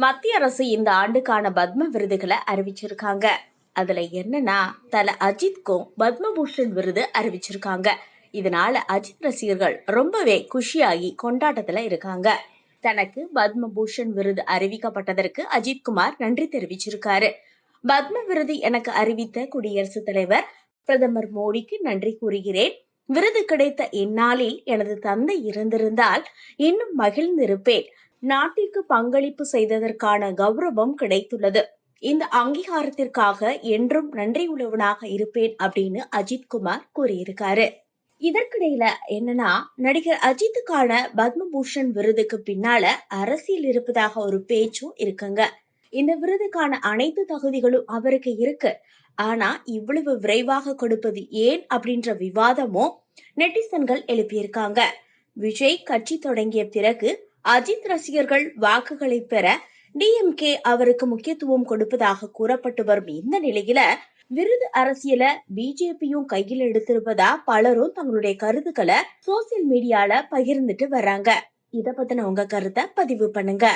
மத்திய அரசு இந்த ஆண்டுக்கான பத்ம விருதுகளை அறிவிச்சிருக்காங்க. அதுல என்னன்னா தல அஜித்க்கும் பத்மபூஷன் விருது அறிவிச்சிருக்காங்க. இதனால அஜித் ரசிகர்கள் ரொம்பவே குஷியாகி கொண்டாட்டத்துல இருக்காங்க. தனக்கு பத்மபூஷன் விருது அறிவிக்கப்பட்டதற்கு அஜித்குமார் நன்றி தெரிவிச்சிருக்காரு. பத்ம விருது எனக்கு அறிவித்த குடியரசுத் தலைவர் பிரதமர் மோடிக்கு நன்றி கூறுகிறேன். விருது கிடைத்த இந்நாளில் எனது தந்தை இருந்திருந்தால் இன்னும் மகிழ்ந்திருப்பேன். நாட்டிற்கு பங்களிப்பு செய்ததற்கான கௌரவம் கிடைத்துள்ளது. இந்த அங்கீகாரத்திற்காக என்றும் நன்றியுள்ளவனாக இருப்பேன் அப்படின்னு அஜித்குமார் கூறியிருக்காரு. இதற்கிடையில என்னன்னா நடிகர் அஜித்துக்கான பத்மபூஷன் விருதுக்கு பின்னால அரசியல் இருப்பதாக ஒரு பேச்சும் இருக்குங்க. இந்த விருதுக்கான அனைத்து தகுதிகளும் அவருக்கு இருக்கு. ஆனா இவ்வளவு விரைவாக கொடுப்பது ஏன் அப்படின்ற விவாதமும் நெட்டிசன்கள் எழுப்பியிருக்காங்க. விஜய் கட்சி தொடங்கிய பிறகு அஜித் ரசிகர்கள் வாக்குகளை பெற டிஎம்கே அவருக்கு முக்கியத்துவம் கொடுப்பதாக கூறப்பட்டு வரும் இந்த நிலையில விருது அரசியல பிஜேபியும் கையில் எடுத்திருப்பதா பலரும் தங்களுடைய கருத்துக்களை சோசியல் மீடியால பகிர்ந்துட்டு வர்றாங்க. இத பத்தின உங்க கருத்தை பதிவு பண்ணுங்க.